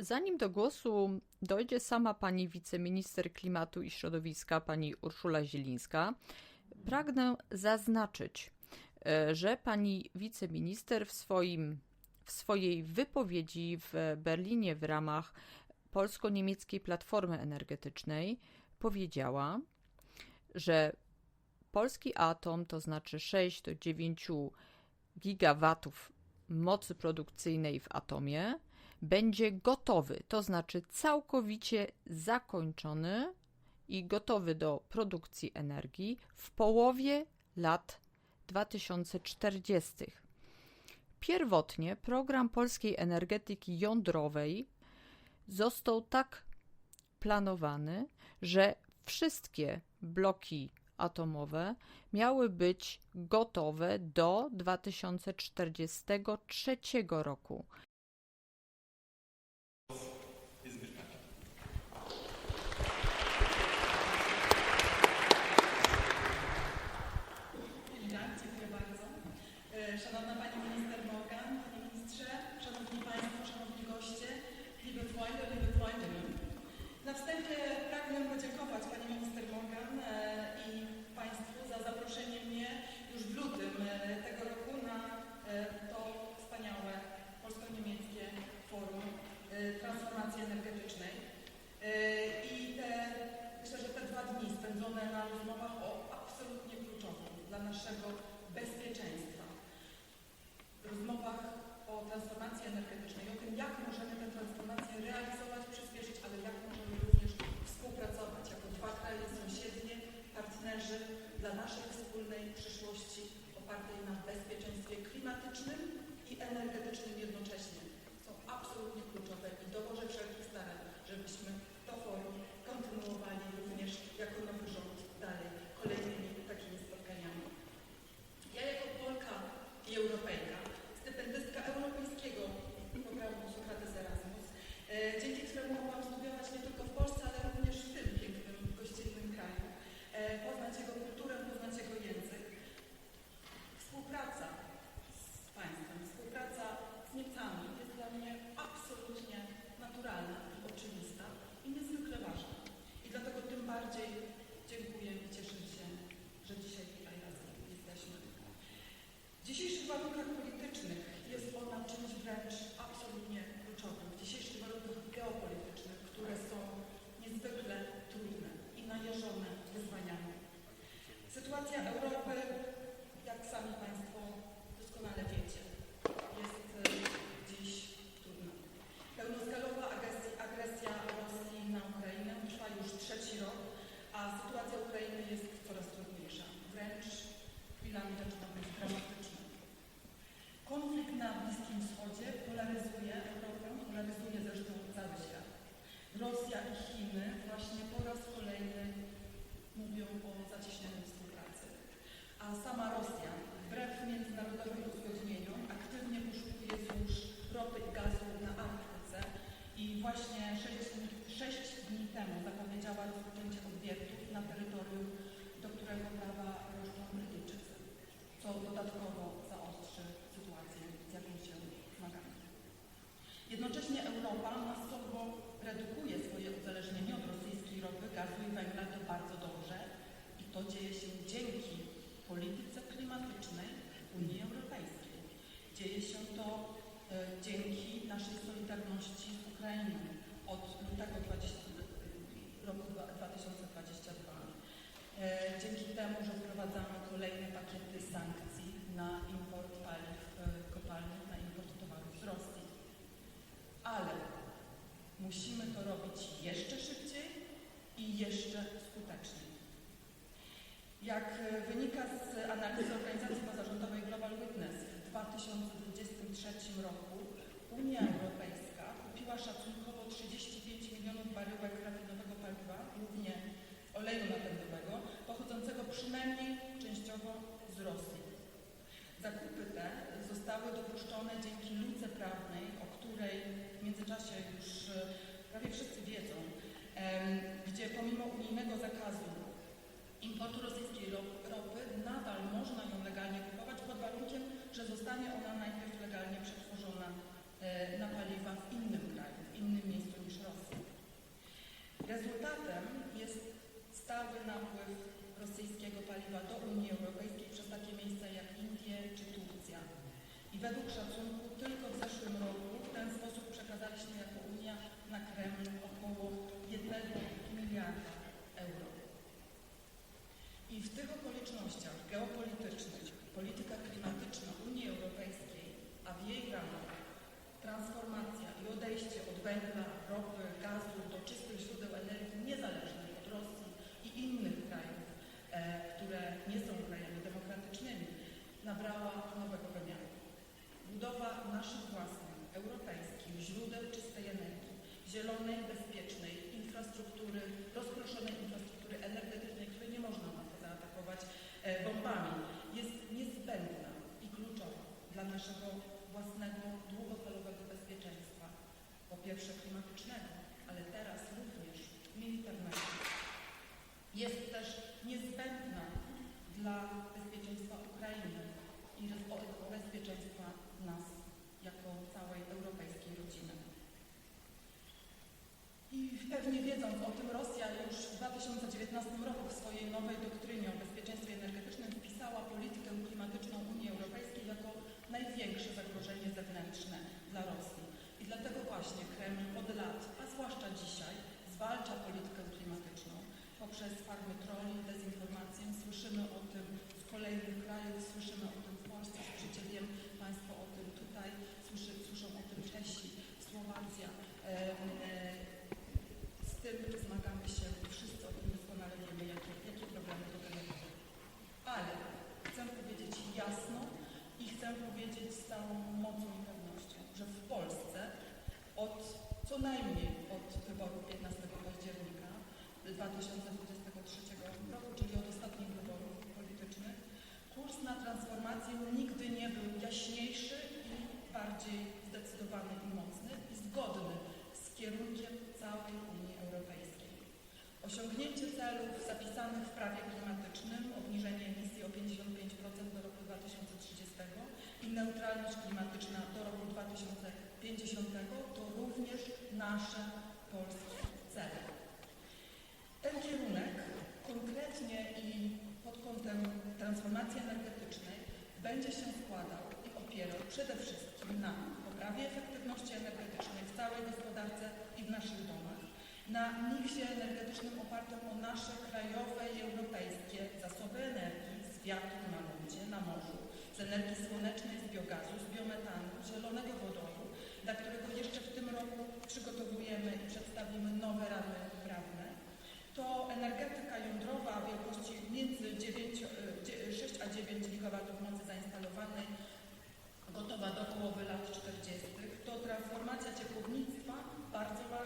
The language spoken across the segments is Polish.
Zanim do głosu dojdzie sama pani wiceminister klimatu i środowiska, pani Urszula Zielińska, pragnę zaznaczyć, e, że pani wiceminister w, swoim, w swojej wypowiedzi w Berlinie w ramach polsko-niemieckiej platformy energetycznej powiedziała, że polski atom, to znaczy 6 do 9 gigawatów mocy produkcyjnej w atomie, będzie gotowy, to znaczy całkowicie zakończony i gotowy do produkcji energii w połowie lat 2040. Pierwotnie program polskiej energetyki jądrowej został tak planowany, że wszystkie bloki atomowe miały być gotowe do 2043 roku. Szanowna Pani Minister Morgan, Panie Ministrze, Szanowni Państwo, Szanowni goście, liebe Freunde, liebe Freundinnen. Na wstępie pragnę podziękować Pani Minister Morgan e, i Państwu za zaproszenie mnie już w lutym e, tego roku na e, to wspaniałe polsko-niemieckie forum e, transformacji energetycznej. E, I te, myślę, że te dwa dni spędzone na rozmowach o absolutnie kluczowym dla naszego bezpieczeństwa, rozmowach o transformacji energetycznej, o tym, jak możemy tę transformację realizować, przyspieszyć, ale jak możemy również współpracować jako dwa kraje sąsiednie, partnerzy dla naszej wspólnej przyszłości opartej na bezpieczeństwie klimatycznym i energetycznym jednocześnie. Są absolutnie kluczowe i dołożę wszelkich starań, żebyśmy to forum kontynuowali również jako nowy rząd dalej kolejnymi takimi spotkaniami. Ja jako Polka i Europejka, stypendystka europejskiego programu Sokrates Erasmus, e, dzięki któremu mogłam studiować nie tylko w Polsce, ale również w tym pięknym, gościnnym kraju, e, poznać jego kulturę, poznać jego język. Współpraca z państwem, współpraca z Niemcami jest dla mnie absolutnie naturalna i oczywista i niezwykle ważna. I dlatego tym bardziej dziękuję i cieszę się, że dzisiaj tutaj razem jesteśmy. W dzisiejszych warunkach politycznych jest absolutnie kluczowym. W dzisiejszych warunkach geopolitycznych, które są niezwykle trudne i najeżone wyzwaniami. Sytuacja Europy, jak sami Państwo doskonale wiecie, jest e, dziś trudna. Pełnoskalowa agresja, agresja Rosji na Ukrainę trwa już trzeci rok, a sytuacja Ukrainy jest coraz trudniejsza. Wręcz chwilami zaczyna być dramatyczna. Konflikt na Bliskim Wschodzie polaryzuje Europę, polaryzuje zresztą cały świat. Rosja i Chiny właśnie po raz kolejny mówią o zacieśnieniu współpracy. A sama Rosja, wbrew międzynarodowym uzgodnieniom, aktywnie poszukuje złóż ropy i gazu na Arktyce i właśnie sześć dni, sześć dni temu zapowiedziała rozpoczęcie obiektów na terytorium, do którego prawa roszczą Brytyjczycy, co dodatkowo zaostrzy sytuację, z jaką się zmagamy. Jednocześnie Europa masowo redukuje swoje uzależnienie od rosyjskiej ropy, gazu i węgla to bardzo dobrze i to dzieje się dzięki polityce klimatycznej Unii Europejskiej. Dzieje się to e, dzięki naszej solidarności z Ukrainą od lutego 20, roku dwa- 2022. E, Dzięki temu, że wprowadzamy kolejne pakiety sankcji na import paliw e, kopalnych, na import towarów z Rosji. Ale musimy to robić jeszcze szybciej i jeszcze skuteczniej. Jak e, wynika z analizy organizacji pozarządowej Global Witness, w 2023 roku Unia Europejska kupiła szacunkowo 35 milionów baryłek rafinowego paliwa, głównie oleju napędowego, pochodzącego przynajmniej częściowo z Rosji. Zakupy te zostały dopuszczone dzięki luce prawnej, o której w międzyczasie już e, prawie wszyscy wiedzą, gdzie pomimo unijnego zakazu importu rosyjskiej ropy nadal można ją legalnie kupować pod warunkiem, że zostanie ona najpierw legalnie przetworzona e, na paliwa w innym kraju, w innym miejscu niż Rosja. Rezultatem jest stały napływ rosyjskiego paliwa do Unii Europejskiej przez takie miejsca jak Indie czy Turcja. I według szacunku przekazaliśmy jako Unia na Kreml około 1 miliarda euro. I w tych okolicznościach geopolitycznych polityka klimatyczna Unii Europejskiej, a w jej ramach transformacja i odejście od węgla, ropy, gazu do czystych źródeł energii niezależnych od Rosji i innych krajów, e, które nie są krajami demokratycznymi, nabrała nowego wymiaru. Budowa naszych własnych europejskich źródeł czystej energii, zielonej, bezpiecznej infrastruktury, rozproszonej infrastruktury energetycznej, której nie można łatwo zaatakować e, bombami, jest niezbędna i kluczowa dla naszego własnego długofalowego bezpieczeństwa. Po pierwsze klimatycznego, ale teraz również militarnego. Jest też niezbędna dla bezpieczeństwa Ukrainy i bezpieczeństwa nas jako całej europejskiej rodziny. I pewnie wiedząc o tym, Rosja już w 2019 roku w swojej nowej doktrynie o bezpieczeństwie energetycznym wpisała politykę klimatyczną Unii Europejskiej jako największe zagrożenie zewnętrzne dla Rosji. I dlatego właśnie Kreml od lat, a zwłaszcza dzisiaj, zwalcza politykę klimatyczną poprzez farmy troli, dezinformację. Słyszymy o tym z kolejnych krajów, słyszymy o tym w Polsce, Państwo o słyszy, słyszą o tym Czesi, Słowacja. E, e, z tym zmagamy się wszyscy o tym doskonale wiemy, jakie, jakie problemy to generuje. Ale chcę powiedzieć jasno i chcę powiedzieć z całą mocą i pewnością, że w Polsce od co najmniej od wyborów 15 października 2023 roku, czyli od ostatnich wyborów politycznych, kurs na transformację nigdy nie był jaśniejszy bardziej zdecydowany i mocny i zgodny z kierunkiem całej Unii Europejskiej. Osiągnięcie celów zapisanych w prawie klimatycznym, obniżenie emisji o 55% do roku 2030 i neutralność klimatyczna do roku 2050 to również nasze polskie cele. Ten kierunek konkretnie i pod kątem transformacji energetycznej będzie się składał opierał przede wszystkim na poprawie efektywności energetycznej w całej gospodarce i w naszych domach, na miksie energetycznym opartym o nasze krajowe i europejskie zasoby energii z wiatru na lądzie, na morzu, z energii słonecznej, z biogazu, z biometanu, zielonego wodoru, dla którego jeszcze w tym roku przygotowujemy i przedstawimy nowe ramy prawne. To energetyka jądrowa wielkości między 9, e, dzie- 6 a 9 GW mocy zainstalowanej, gotowa do połowy lat 40. To transformacja ciepłownictwa,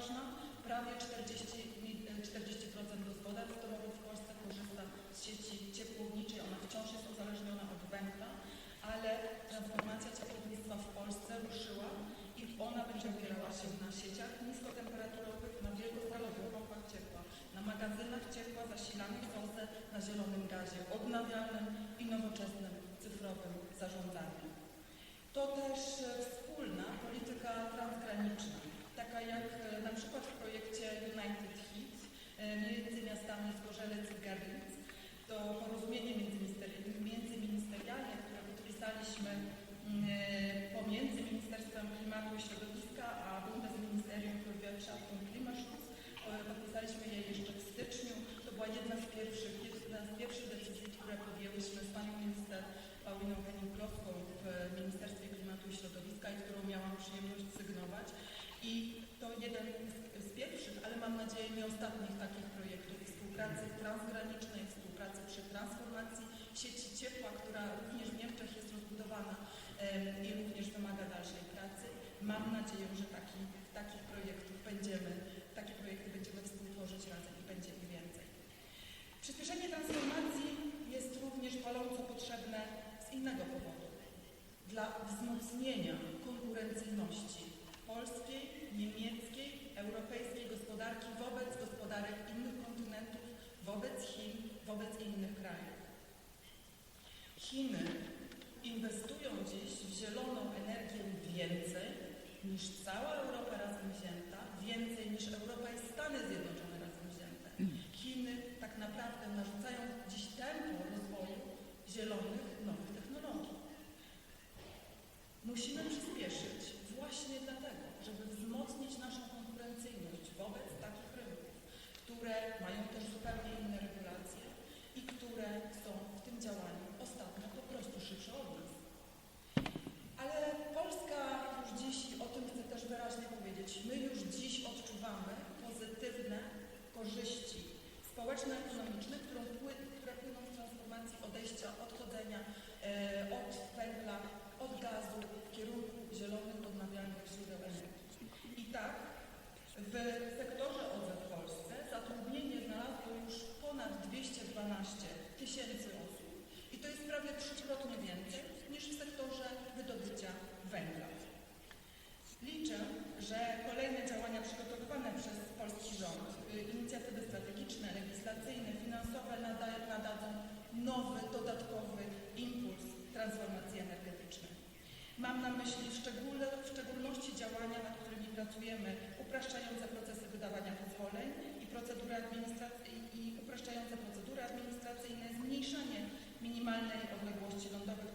Prawie 40, mi- e, 40% gospodarstw w Polsce korzysta z sieci ciepłowniczej. Ona wciąż jest uzależniona od węgla, ale transformacja ciepłownictwa w Polsce ruszyła i ona będzie opierała się na sieciach niskotemperaturowych, na wielkofalowych pompach ciepła, na magazynach ciepła zasilanych w OZE, na zielonym gazie odnawialnym i nowoczesnym cyfrowym zarządzaniu. To też e, wspólna polityka transgraniczna, taka jak e, na przykład w projekcie United Heat e, między miastami Zgorzelec i Gerlitz. To porozumienie międzyministeri- międzyministerialne, które podpisaliśmy mm, e, pomiędzy Ministerstwem Klimatu i Środowiska a Bundesministerium für Wirtschaft und Klimaschutz. E, Podpisaliśmy je jeszcze w styczniu. To była jedna z pierwszych, jedna z pierwszych decyzji, które podjęłyśmy z panią minister Pauliną Henning-Kloską w Ministerstwie Klimatu i Środowiska i którą miałam przyjemność sygnować. I to jeden z, pierwszych, ale mam nadzieję nie ostatnich takich projektów współpracy transgranicznej, przy transformacji sieci ciepła, która również w Niemczech jest rozbudowana i również wymaga dalszej pracy. Mam nadzieję, że taki, takich projektów będziemy, takie projekty będziemy współtworzyć razem i będzie ich więcej. Przyspieszenie transformacji jest również paląco potrzebne z innego powodu. Dla wzmocnienia konkurencyjności polskiej, niemieckiej, europejskiej gospodarki wobec gospodarek innych kontynentów, wobec Chin, wobec innych krajów. Chiny inwestują dziś w zieloną energię więcej niż cała Europa razem wzięta, więcej niż Europa i Stany Zjednoczone razem wzięte. Chiny tak naprawdę narzucają dziś tempo rozwoju zielonych, nowych korzyści społeczno-ekonomiczne. mam na myśli w, szczególności działania, nad którymi pracujemy, upraszczające procesy wydawania pozwoleń i, procedury i upraszczające procedury administracyjne, zmniejszanie minimalnej odległości lądowych